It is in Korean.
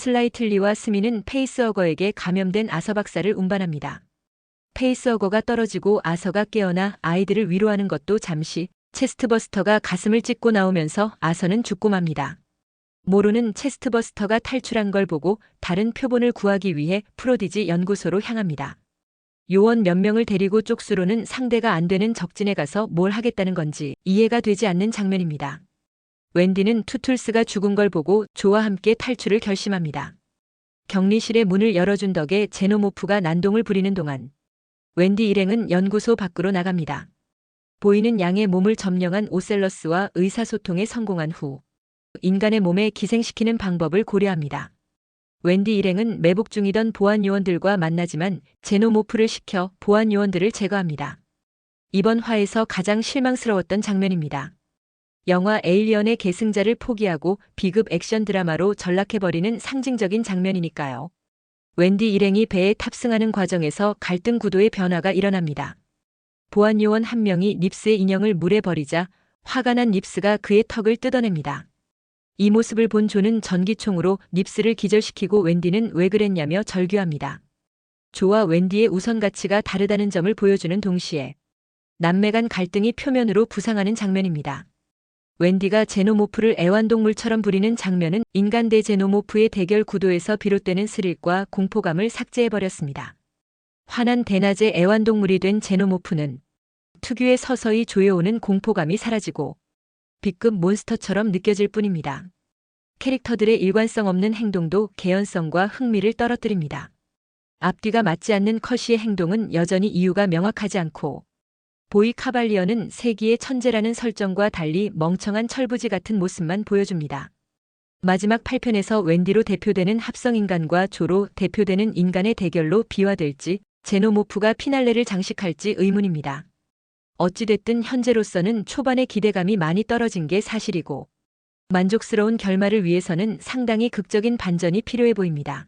슬라이틀리와 스미는 페이스어거에게 감염된 아서 박사를 운반합니다. 페이스어거가 떨어지고 아서가 깨어나 아이들을 위로하는 것도 잠시 체스트버스터가 가슴을 찢고 나오면서 아서는 죽고 맙니다. 모로는 체스트버스터가 탈출한 걸 보고 다른 표본을 구하기 위해 프로디지 연구소로 향합니다. 요원 몇 명을 데리고 쪽수로는 상대가 안 되는 적진에 가서 뭘 하겠다는 건지 이해가 되지 않는 장면입니다. 웬디는 투툴스가 죽은 걸 보고 조와 함께 탈출을 결심합니다. 격리실의 문을 열어준 덕에 제노모프가 난동을 부리는 동안 웬디 일행은 연구소 밖으로 나갑니다. 보이는 양의 몸을 점령한 오셀러스와 의사소통에 성공한 후 인간의 몸에 기생시키는 방법을 고려합니다. 웬디 일행은 매복 중이던 보안 요원들과 만나지만 제노모프를 시켜 보안 요원들을 제거합니다. 이번 화에서 가장 실망스러웠던 장면입니다. 영화 에일리언의 계승자를 포기하고 비급 액션 드라마로 전락해버리는 상징적인 장면이니까요. 웬디 일행이 배에 탑승하는 과정에서 갈등 구도의 변화가 일어납니다. 보안 요원 한 명이 닙스의 인형을 물에 버리자 화가 난 닙스가 그의 턱을 뜯어냅니다. 이 모습을 본 조는 전기총으로 닙스를 기절시키고 웬디는 왜 그랬냐며 절규합니다. 조와 웬디의 우선 가치가 다르다는 점을 보여주는 동시에 남매 간 갈등이 표면으로 부상하는 장면입니다. 웬디가 제노모프를 애완동물처럼 부리는 장면은 인간 대 제노모프의 대결 구도에서 비롯되는 스릴과 공포감을 삭제해버렸습니다. 화난 대낮의 애완동물이 된 제노모프는 특유의 서서히 조여오는 공포감이 사라지고 B급 몬스터처럼 느껴질 뿐입니다. 캐릭터들의 일관성 없는 행동도 개연성과 흥미를 떨어뜨립니다. 앞뒤가 맞지 않는 커시의 행동은 여전히 이유가 명확하지 않고 보이 카발리어는 세기의 천재라는 설정과 달리 멍청한 철부지 같은 모습만 보여줍니다. 마지막 8편에서 웬디로 대표되는 합성인간과 조로 대표되는 인간의 대결로 비화될지 제노모프가 피날레를 장식할지 의문입니다. 어찌됐든 현재로서는 초반의 기대감이 많이 떨어진 게 사실이고 만족스러운 결말을 위해서는 상당히 극적인 반전이 필요해 보입니다.